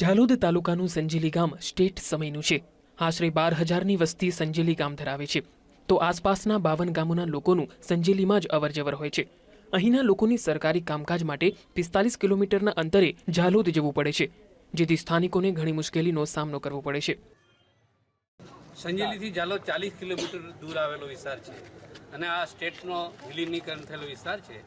ઝાલોદ તાલુકાનું સંજેલી ગામ સ્ટેટ સમયનું છે. આશરે બાર હજારની વસ્તી સંજેલી ગામ ધરાવે છે. તો આસપાસના બાવન ગામોના લોકોનું સંજેલીમાં જ અવરજવર હોય છે. અહીંના લોકોની સરકારી કામકાજ માટે પિસ્તાલીસ કિલોમીટરના અંતરે ઝાલોદ જવું પડે છે, જેથી સ્થાનિકોને ઘણી મુશ્કેલીનો સામનો કરવો પડે છે. સંજેલીથી ઝાલોદ ચાલીસ કિલોમીટર દૂર આવેલો વિસ્તાર છે અને આ સ્ટેટનો વિલીનીકરણ થયેલો વિસ્તાર છે.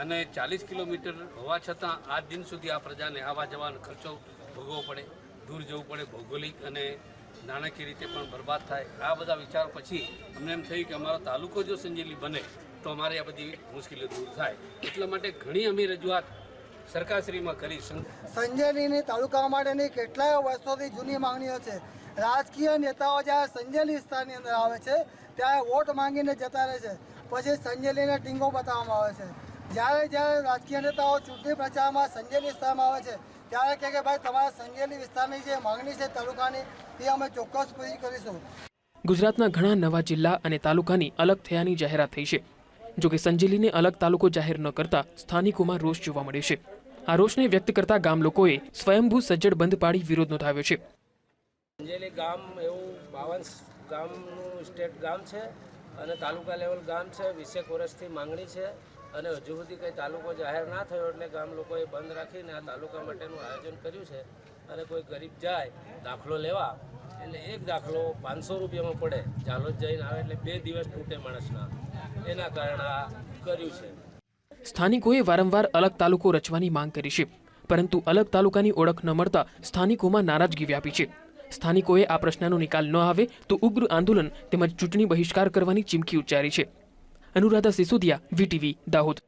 અને ચાલીસ કિલોમીટર હોવા છતાં આજ દિન સુધી આ પ્રજાને આવવા જવાનો ખર્ચો ભોગવવો પડે, દૂર જવું પડે, ભૌગોલિક અને નાણાકીય રીતે પણ બરબાદ થાય. આ બધા વિચારો પછી અમને એમ થયું કે અમારો તાલુકો જો સંજેલી બને, તો અમારે આ બધી મુશ્કેલીઓ દૂર થાય. એટલા માટે ઘણી અમે રજૂઆત સરકારશ્રીમાં કરી. સંજેલીની તાલુકા માટેની કેટલાય વર્ષોથી જૂની માંગણીઓ છે. રાજકીય નેતાઓ જ્યારે સંજેલી વિસ્તારની અંદર આવે છે, ત્યારે વોટ માંગીને જતા રહે છે. પછી સંજેલીને ટીંગો બતાવવામાં આવે છે. જ્યારે જ્યારે રાજકીય નેતાઓ ચૂંટણી પ્રચારમાં સંજેલી વિસ્તારમાં આવે છે ત્યારે કહે કે ભાઈ તમારા સંજેલી વિસ્તારની જે માંગણી છે તાલુકાની એ અમે ચોક્કસ પૂરી કરીશું. ગુજરાતના ઘણા નવા જિલ્લા અને તાલુકાની અલગ થયાની જાહેરાત થઈ છે. જોકે સંજેલીને અલગ તાલુકો જાહેર ન કરતા સ્થાનિકોમાં રોષ જોવા મળે છે. આ રોષને વ્યક્ત કરતા ગામ લોકોએ સ્વયંભૂ સજ્જડ બંધ પાડી વિરોધ નોંધાવ્યો છે. સંજેલી ગામ એવું બાવન ગામનું સ્ટેટ ગામ છે અને તાલુકા લેવલ ગામ છે. વીસેક વર્ષથી માંગણી છે. અને હજુ સુધી કંઈ તાલુકો જાહેર ના થયો એટલે ગામ લોકોએ બંધ રાખીને આ તાલુકા માટેનું આયોજન કર્યું છે. અને કોઈ ગરીબ જાય, દાખલો લેવા, એટલે એક દાખલો પાંચસો રૂપિયામાં પડે, ઝાલોદ જઈને આવે એટલે બે દિવસ તૂટે માણસના. એના કારણે આ કર્યું છે. સ્થાનિકોએ વારંવાર અલગ તાલુકો રચવાની માંગ કરી છે, પરંતુ અલગ તાલુકાની ઓળખ ન મળતા સ્થાનિકોમાં નારાજગી વ્યાપી છે. સ્થાનિકોએ આ પ્રશ્નનો નિકાલ ન આવે તો ઉગ્ર આંદોલન તેમજ ચૂંટણી બહિષ્કાર કરવાની ચીમકી ઉચ્ચારી છે. અનુરાધા સિસોદિયા વીટીવી દાહોદ.